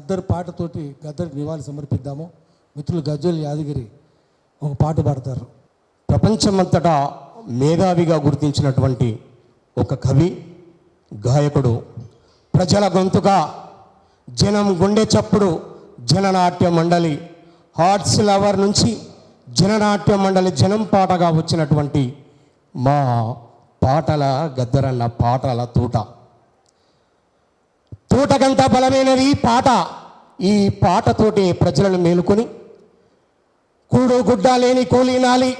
గద్దర్ పాటతోటి గద్దర్ నివాళి సమర్పిద్దాము. మిత్రులు గజ్జల్ యాదగిరి ఒక పాట పాడతారు. ప్రపంచమంతటా మేధావిగా గుర్తించినటువంటి ఒక కవి గాయకుడు ప్రజల గొంతుగా జనం గుండె చప్పుడు జననాట్య మండలి హార్ట్స్ లవర్ నుంచి జననాట్య మండలి జనం పాటగా వచ్చినటువంటి మా పాటల గద్దరన్న పాటల తూట. తూటకంత బలమైనది పాట. ఈ పాటతోటి ప్రజలను మేలుకొని కూడు గుడ్డ లేని కూలీనాలి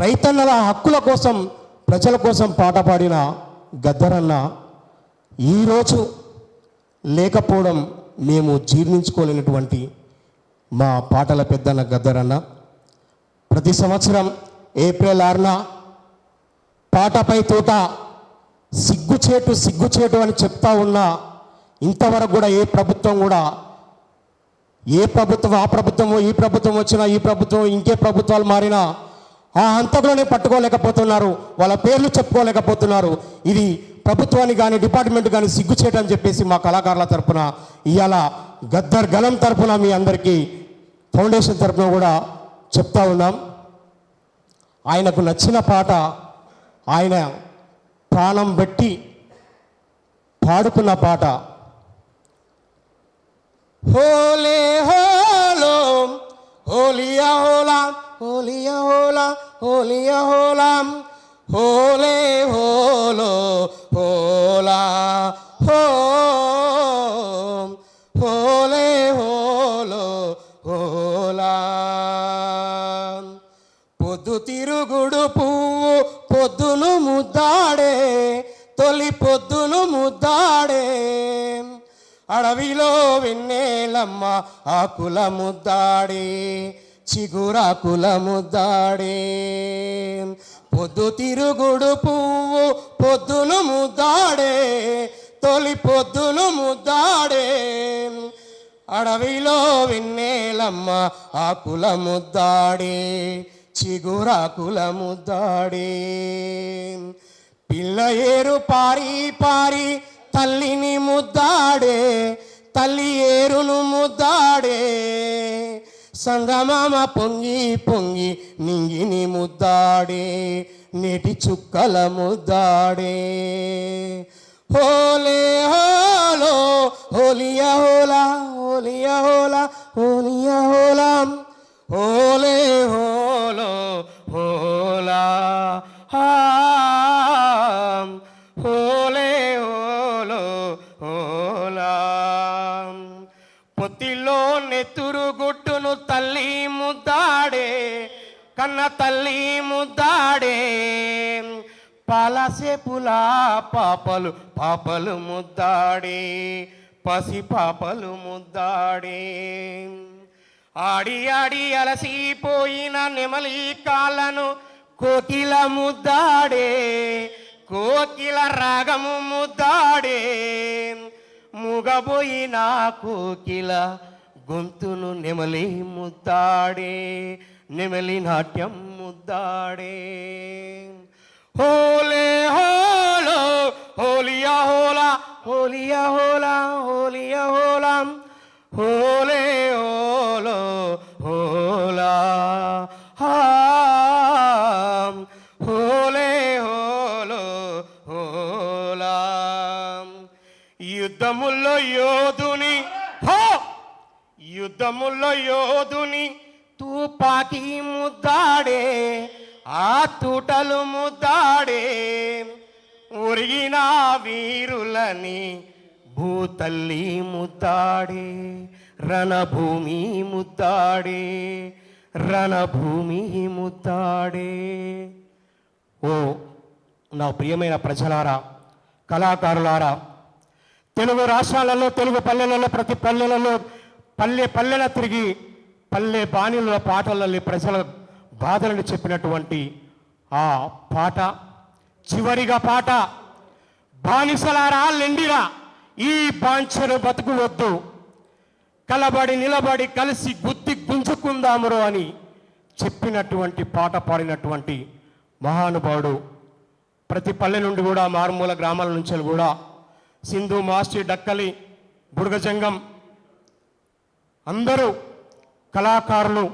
రైతన్నల హక్కుల కోసం ప్రజల కోసం పాట పాడిన గద్దరన్న ఈరోజు లేకపోవడం మేము జీర్ణించుకోలేనటువంటి మా పాటల పెద్దన్న గద్దరన్న. ప్రతి సంవత్సరం ఏప్రిల్ ఆరున పాటపై తోట సిగ్గుచేటు సిగ్గుచేటు అని చెప్తా ఉన్నా ఇంతవరకు కూడా ఏ ప్రభుత్వం కూడా ఏ ప్రభుత్వం ఆ ప్రభుత్వమో ఈ ప్రభుత్వం వచ్చినా ఈ ప్రభుత్వం ఇంకే ప్రభుత్వాలు మారినా ఆ హంతకులనే పట్టుకోలేకపోతున్నారు. వాళ్ళ పేర్లు చెప్పుకోలేకపోతున్నారు. ఇది ప్రభుత్వాన్ని కానీ డిపార్ట్మెంట్ కానీ సిగ్గు సిగ్గుచేయటని చెప్పేసి మా కళాకారుల తరఫున ఇవాళ గద్దర్ గలం తరపున మీ అందరికీ ఫౌండేషన్ తరపున కూడా చెప్తా ఉన్నాం. ఆయనకు నచ్చిన పాట ఆయన ప్రాణం పెట్టి పాడుకున్న పాట హోలే హోలో హోలియా హోలా హోలియా హోలా హోలియా హోలా హోలే హోలో హోలా హో హోలే హోలో హోలా పొద్దు తిరుగుడు పువ్వు పొద్దును ముద్దాడే తొలి పొద్దును ముద్దాడే అడవిలో విన్నేలమ్మ ఆకుల ముద్దాడే చిగురాకుల ముద్దాడే పొద్దు తిరుగుడు పువ్వు పొద్దును ముద్దాడే తొలి పొద్దును ముద్దాడే అడవిలో విన్నేలమ్మ ఆకుల ముద్దాడే చిగురాకుల ముద్దాడే పిల్ల ఏరు పారి పారి తల్లిని ముద్దాడే తల్లి ఏరును ముద్దాడే. సంగమామ పొంగి పొంగి నింగిని ముద్దాడే నేటి చుక్కల ముద్దాడే. హోలే హోలో హోలియా హోలా హోలియా హోలా హోలియా హోలా. హోలే హో తల్లి ముద్దాడే. పాలసేపులా పాపలు పాపలు ముద్దాడే. పసి పాపలు ముద్దాడే. ఆడి ఆడి అలసిపోయిన నెమలి కాళ్ళను కోకిల ముద్దాడే. కోకిల రాగము ముద్దాడే. ముగబోయిన కోకిల గొంతును నెమలి ముద్దాడే నెమలి నాట్యం ముద్దాడే. హోలే హోలో హోలియా హోలా హోలియా హోలా హోలియా హోలా హోలే హోలో హోలా. హోలే హోలో హోలా. యుద్ధముల్లో యోధుని హో యుద్ధముల్లో యోధుని తూపాకి ముద్దాడే ఆ తూటలు ముద్దాడే. ఉరిగిన వీరులని భూతల్లి ముద్దాడే రణభూమి ముద్దాడే రణభూమి ముద్దాడే. ఓ నా ప్రియమైన ప్రజలారా కళాకారులారా తెలుగు రాష్ట్రాలలో తెలుగు పల్లెలలో ప్రతి పల్లెలలో పల్లె పల్లెల తిరిగి పల్లె బాణీల పాటలలో ప్రజల బాధలను చెప్పినటువంటి ఆ పాట. చివరిగా పాట బానిసలారా లెండిరా ఈ బాంఛను బతుకు వద్దు కలబడి నిలబడి కలిసి గుత్తి గుంజుకుందామురో అని చెప్పినటువంటి పాట పాడినటువంటి మహానుభావుడు. ప్రతి పల్లె నుండి కూడా మారుమూల గ్రామాల నుంచి కూడా సింధు మాస్టి డక్కలి బుడగజంగం అందరూ కళాకారులు.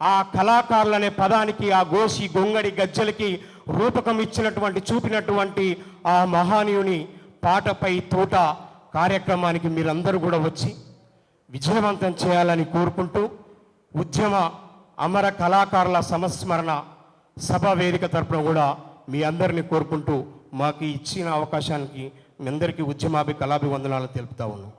ఆ కళాకారులు అనే పదానికి ఆ గోసి గొంగడి గజ్జలకి రూపకం ఇచ్చినటువంటి చూపినటువంటి ఆ మహానీయుని పాటపై తోట కార్యక్రమానికి మీరందరూ కూడా వచ్చి విజయవంతం చేయాలని కోరుకుంటూ ఉద్యమ అమర కళాకారుల సంస్మరణ సభ వేదిక తరపున కూడా మీ అందరినీ కోరుకుంటూ మాకు ఇచ్చిన అవకాశానికి మీ అందరికీ ఉద్యమాభి కళాభివందనాలు తెలుపుతా ఉన్నాం.